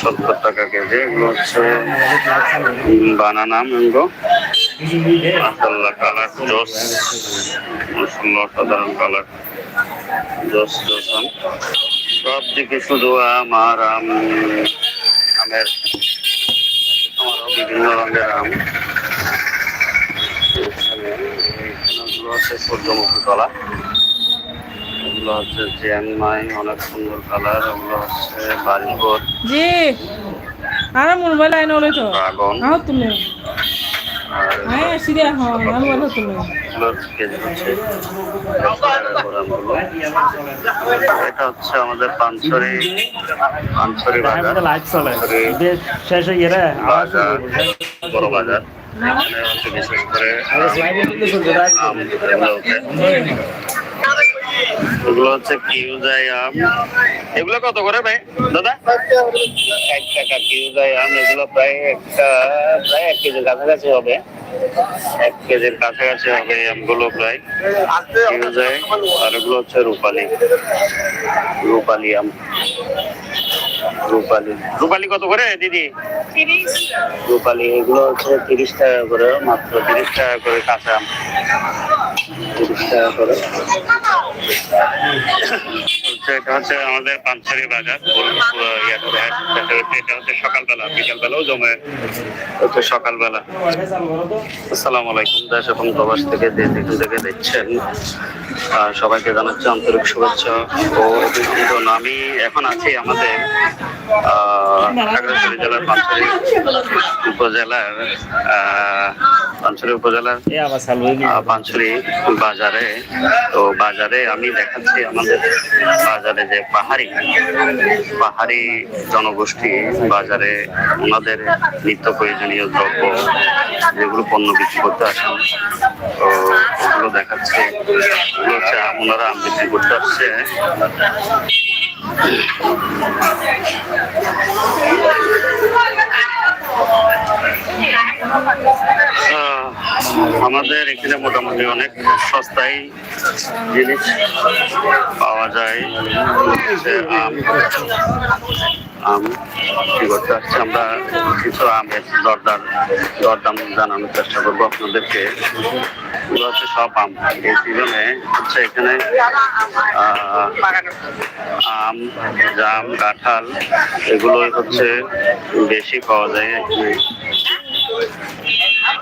সত্তর টাকা কেজি এগুলো হচ্ছে বানানা ম্যাঙ্গো মাসাল্লাহ কালার জোস মাসাল্লাহ সাধারণ কালার জোস জোস আম সব দিকে শুধু আম আর আম আমের আমারও বিভিন্ন রঙের আম এখানে এগুলো হচ্ছে সূর্যমুখী কলা। এগুলো হচ্ছে জ্যাংমাই অনেক সুন্দর কালার। ওগুলো হচ্ছে বাড়িঘর জি। আরে মোবাইল আইন হলে তো। ড্রাগন। আহ তুমি। হ্যাঁ সিরিয়া হ্যাঁ আমি বলো তুমি। হচ্ছে এটা হচ্ছে আমাদের পানছড়ি পানছড়ি বাজার। লাইট চলে। শেষ হয়ে গেলে আবার শুরু বাজার করব। বড় বাজার। এখানে হচ্ছে বিশেষ করে আম এগুলো এগুলো হচ্ছে কিউজাই আম। এগুলো কত করে ভাই? দাদা? এক টাকা কিউজাই আম এগুলো প্রায় একটা প্রায় এক কেজির কাছাকাছি হবে। এক কেজির কাছাকাছি হবে আমগুলো প্রায়। কিউজাই আর এগুলো হচ্ছে রূপালি। রূপালি আম। রূপালি। রূপালি কত করে দিদি? রূপালী এগুলো হচ্ছে তিরিশ টাকা করে মাত্র তিরিশ টাকা করে কাঁচা। তিরিশ টাকা করে। এটা হচ্ছে আমাদের পাঁচছড়ি বাজার। দেখা যাচ্ছে এটা হচ্ছে সকালবেলা বিকালবেলাও জমে হচ্ছে সকালবেলা। আসসালামু আলাইকুম দেশ এবং প্রবাস থেকে যে যেখান থেকে দেখছেন সবাইকে জানাচ্ছি আন্তরিক শুভেচ্ছা ও অভিনন্দন। আমি এখন আছি আমাদের আহ, খাগড়াছড়ি জেলার পাঁচছড়ি উপজেলার পাঁচছড়ি উপজেলার হয়ে পাঁচছড়ি বাজারে। তো বাজারে আমি দেখাচ্ছি আমাদের বাজারে যে পাহাড়ি পাহাড়ি জনগোষ্ঠী বাজারে ওনাদের নিত্য প্রয়োজনীয় দ্রব্য, যেগুলো পণ্য বিক্রি করতে আসেন তো ওগুলো দেখাচ্ছে। ওনারা আম বিক্রি করতে আসছে। আমাদের এখানে মোটামুটি অনেক সস্তায় জিনিস পাওয়া যায়। আম আম, কি আমরা, কিছু আমের দরদার দরদাম জানানোর চেষ্টা করব আপনাদেরকে। হচ্ছে সব আম। এই সিজনে হচ্ছে এখানে আম, জাম, কাঁঠাল, এগুলোই হচ্ছে বেশি পাওয়া যায় এখানে।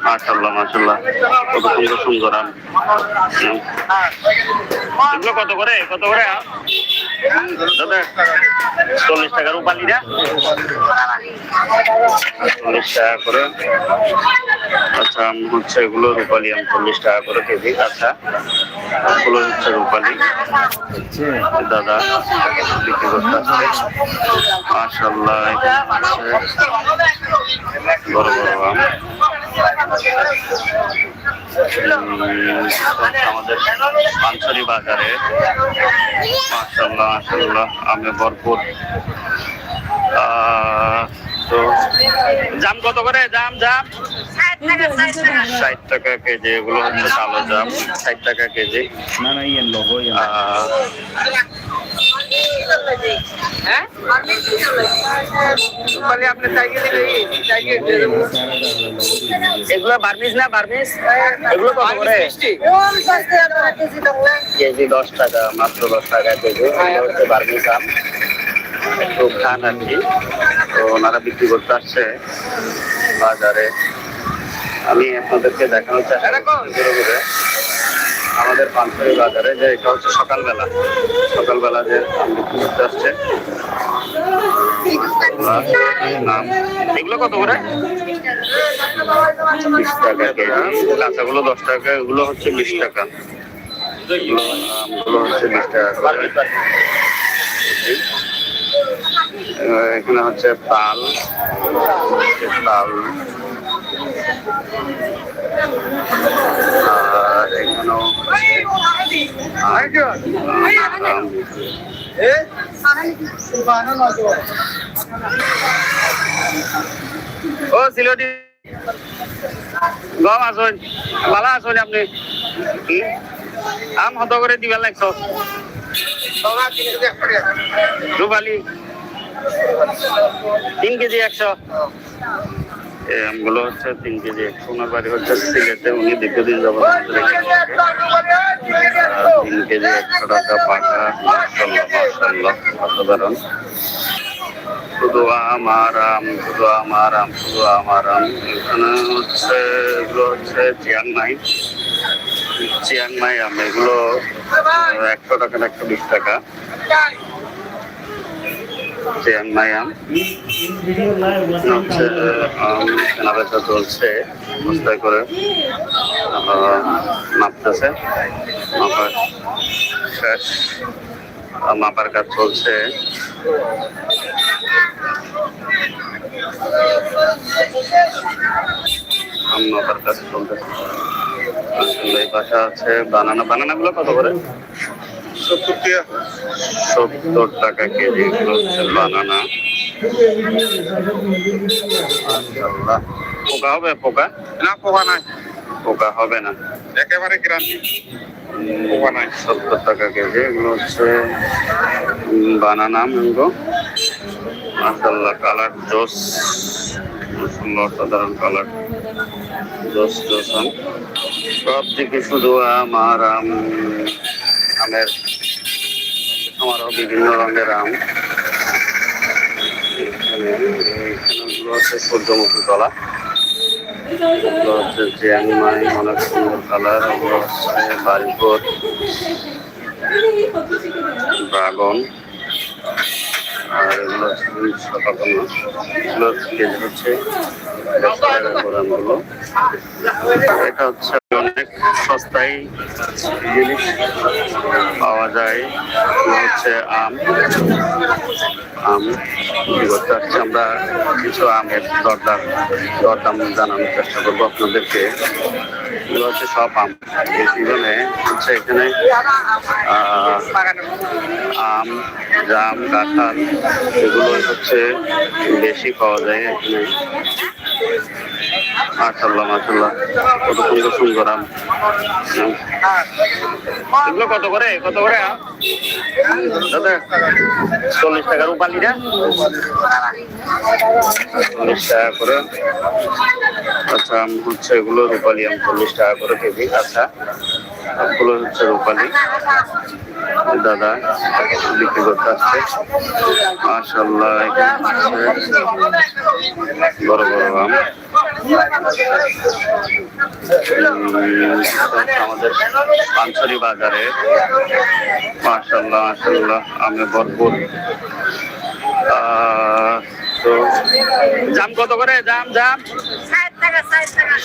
মাশাল্লাহ মাশাল্লাহ কত সুন্দর সুন্দর আম। এগুলো কত করে? কত করে চল্লিশ টাকার উপালিরা। চল্লিশ টাকা করে। আচ্ছা হচ্ছে এগুলো রূপালি আম, চল্লিশ টাকা করে কেজি। আচ্ছা। এগুলো হচ্ছে রূপালি দাদা বিক্রি করতে আসছে। মাশাল্লাহ বড় বড় আম। আমাদের পাঞ্চরি বাজারে। মাশাল্লাহ মাশাল্লাহ আমে ভরপুর। আহ, তো জাম কত করে? জাম জাম। ষাট টাকা কেজি এগুলো হচ্ছে কালো জাম ষাট টাকা কেজি। এগুলো বার্মিস না বার্মিস এগুলো কত করে? কেজি দশ টাকা মাত্র দশ টাকা কেজি। বার্মিস আম। একটু খান আর কি। তো ওনারা বিক্রি করতে আসছে বাজারে। আমি আপনাদেরকে দেখানোর চেষ্টা ধীরে আমাদের পানপুরি বাজারে যে এটা হচ্ছে সকালবেলা। সকালবেলা যে বিক্রি করতে আসছে। নাম এগুলো কত করে? বিশ টাকা কেজি। কাঁচাগুলো দশ টাকা এগুলো হচ্ছে বিশ টাকা। এগুলো হচ্ছে বিশ টাকা করে। এখানে হচ্ছে তাল তাল। আর এখানেও ও সিলোটি। গম আসুন ভালো আসুন আপনি? আম হত করে দিবার লাগছ। রুবালি তিন কেজি একশো। এই আমগুলো হচ্ছে তিন কেজি একশো। ওনার বাড়ি হচ্ছে সিলেটে। উনি দীর্ঘদিন। আহ, তিন কেজি একশো টাকা মাসাল্লাহ মাসাল্লাহ অসাধারণ। শুধু আমার আম শুধু আমার আম শুধু আমার আম। এখানে হচ্ছে এগুলো হচ্ছে চিয়াংমাই চিয়াংমাই আম। এগুলো একশো টাকা একশো বিশ টাকা। চিয়াংমাই আম হচ্ছে আম কেনা চলছে করে মাপতেছে মাপার মাপার কাজ চলছে মাপার কাজ চলতেছে আসলে পাশে আছে বানানা বানানা গুলো কত করে সত্তর টাকা। সত্তর টাকা কেজি হচ্ছে বানানা। পোকা হবে পোকা? না পোকা নাই। পোকা হবে না। একেবারে গ্রান্তি পোকা নাই। সত্তর টাকা কেজি এগুলো হচ্ছে বানানা ম্যাঙ্গো মাসাল্লাহ কালার জোস। মাসাল্লাহ অসাধারণ কালার। জোস জোস সব দিকে শুধু আম আর আম। আমের আমারও বিভিন্ন রঙের আম। হচ্ছে সূর্যমুখী কলা এগুলো হচ্ছে অনেক সুন্দর কালার। হচ্ছে ড্রাগন। আর এগুলো এটা হচ্ছে অনেক সস্তায় জিনিস পাওয়া যায়। হচ্ছে আম। আম করতে আসছে আমরা। কিছু আমের দরদাম দরদাম জানানোর চেষ্টা করব আপনাদেরকে। এগুলো হচ্ছে সব আম। এই সিজনে হচ্ছে এখানে আম, জাম, কাঁঠাল এগুলো হচ্ছে বেশি পাওয়া যায় এখানে। মাশাল্লাহ মাশাল্লাহ কত সুন্দর সুন্দর আম। এগুলো কত করে? কত করে দাদা, চল্লিশ টাকা রূপালিরা চল্লিশ টাকা করে। আচ্ছা আম হচ্ছে এগুলো রূপালি আম, চল্লিশ টাকা করে কেজি। আচ্ছা। সবগুলো হচ্ছে রূপালি। দাদা বিক্রি করতে আসছে। হচ্ছে বড় বড় আম। আমাদের পাঞ্চরি বাজারে। মাশাল্লাহ মাশাল্লাহ আমে ভরপুর। আহ, তো জাম কত করে? জাম জাম?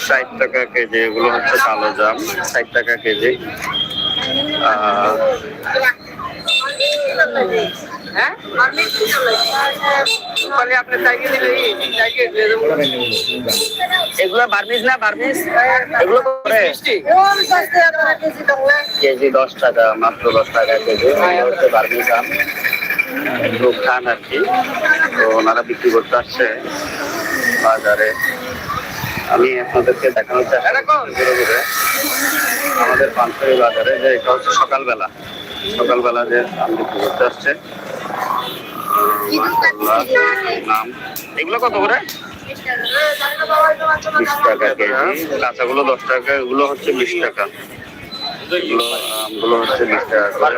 ষাট টাকা কেজি এগুলো হচ্ছে কালো জাম ষাট টাকা কেজি। এগুলো বার্মিজ না এগুলো কেজি দশ টাকা মাত্র দশ টাকা কেজি। এগুলো হচ্ছে আম লোক খান আর কি। তো ওনারা বিক্রি করতে আসছে বাজারে। আমি আপনাদেরকে দেখানোর চেষ্টা করছি ঘুরে ঘুরে। আমাদের পানসারি বাজারে যে এটা হচ্ছে সকালবেলা। সকালবেলা যে আম বিক্রি করতে আসছে। নাম। এগুলো কত করে? বিশ টাকা। কেজি। কাঁচাগুলো দশ টাকা এগুলো হচ্ছে বিশ টাকা। এগুলো আমগুলো হচ্ছে বিশ টাকা করে।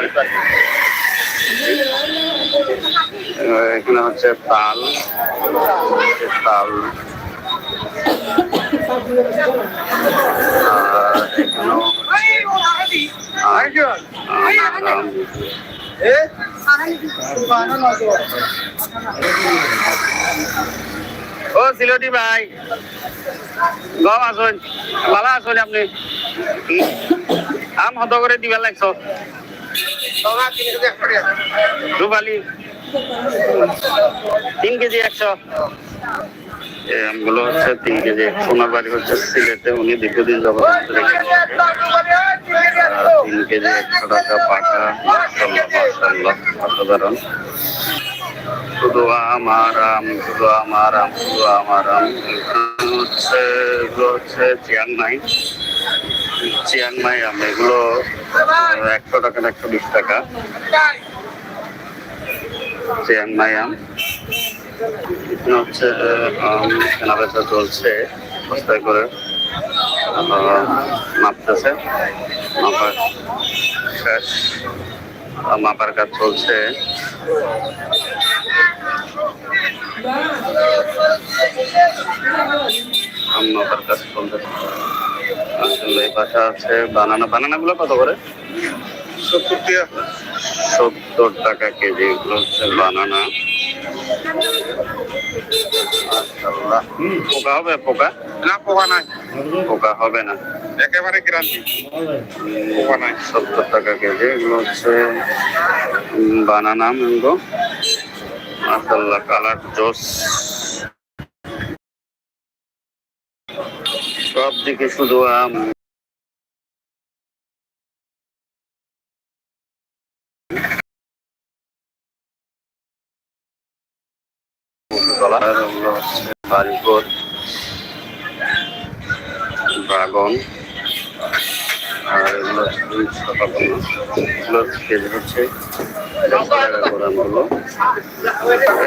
এখানে হচ্ছে তাল তাল। ও সিলটি ভাই গম আসুন ভালো আসুন আপনি? আম হত করে দিবার লাগছ রুবালি তিন কেজি একশো। আমগুলো হচ্ছে তিন কেজি ওনার বাড়ি হচ্ছে সিলেটে উনি দীর্ঘদিন। আহ, তিন কেজি একশো টাকা পাকা মাসাল্লাহ অসাধারণ। শুধু আমার আম শুধু আমার আম শুধু আমার আম। হচ্ছে এগুলো হচ্ছে চিয়াংমাই চিয়াংমাই আম এগুলো একশো টাকা একশো বিশ টাকা। চিয়াংমাই আম এখানে হচ্ছে আম কেনা বেচা চলছে বস্তায় করে মাপতেছে। মাপার শেষ। মাপার কাজ চলছে। মাপার কাজ চলতেছে আসলে এই পাশে আছে। বানানা বানানা গুলো কত করে? সত্তর টাকা সত্তর টাকা কেজি এগুলো হচ্ছে বানানা। পোকা হবে পোকা? না পোকা নাই। পোকা হবে না। একেবারে গ্যারান্টি পোকা নাই। সত্তর টাকা কেজি এগুলো হচ্ছে বানানা ম্যাঙ্গো। মাশাল্লাহ কালার জোস। সব দিকে শুধু আম। বাড়িঘর ড্রাগন আর এগুলো কেজি হচ্ছে।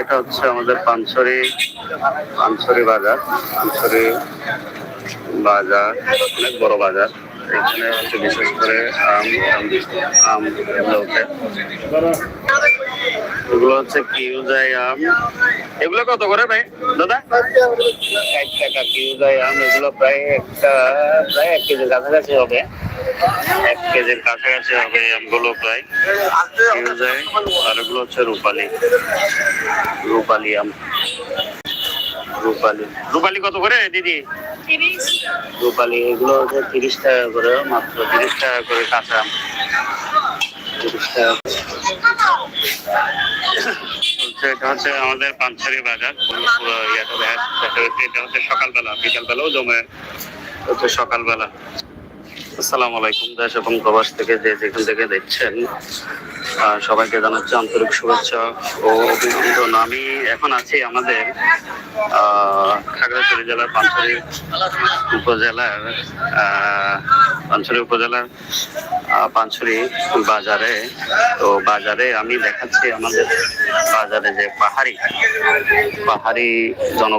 এটা হচ্ছে আমাদের পানছড়ি পানছড়ি বাজার পানছড়ি বাজার, অনেক বড় বাজার। এখানে হচ্ছে বিশেষ করে আম আম এগুলো ওঠে এগুলো হচ্ছে কিউজাই আম। এগুলো কত করে ভাই? দাদা? এক টাকা কিউজাই আম, এগুলো প্রায় একটা, প্রায় এক কেজির কাছাকাছি হবে। এক কেজির কাছাকাছি হবে আমগুলো প্রায়। কিউজাই, আর এগুলো হচ্ছে রূপালি। রূপালি আম। রূপালি। রূপালি কত করে দিদি? রূপালি, এগুলো হচ্ছে তিরিশ টাকা করে, মাত্র তিরিশ টাকা করে কাঁচা আম। তিরিশ টাকা এটা হচ্ছে আমাদের পাঁচছড়ি বাজার। পুরো দেখা যাচ্ছে এটা হচ্ছে সকালবেলা, বিকালবেলাও জমে। হচ্ছে সকালবেলা। আসসালামু আলাইকুম দেশ এবং প্রবাস থেকে যে যেখান থেকে দেখছেন সবাইকে জানাচ্ছি আন্তরিক শুভেচ্ছা ও অভিনন্দন। আমি এখন আছি আমাদের খাগড়াছড়ি জেলার পাঁচছড়ি উপজেলার আহ, উপজেলার আহ, বাজারে। তো বাজারে আমি দেখাচ্ছি আমাদের বাজারে যে পাহাড়ি পাহাড়ি জন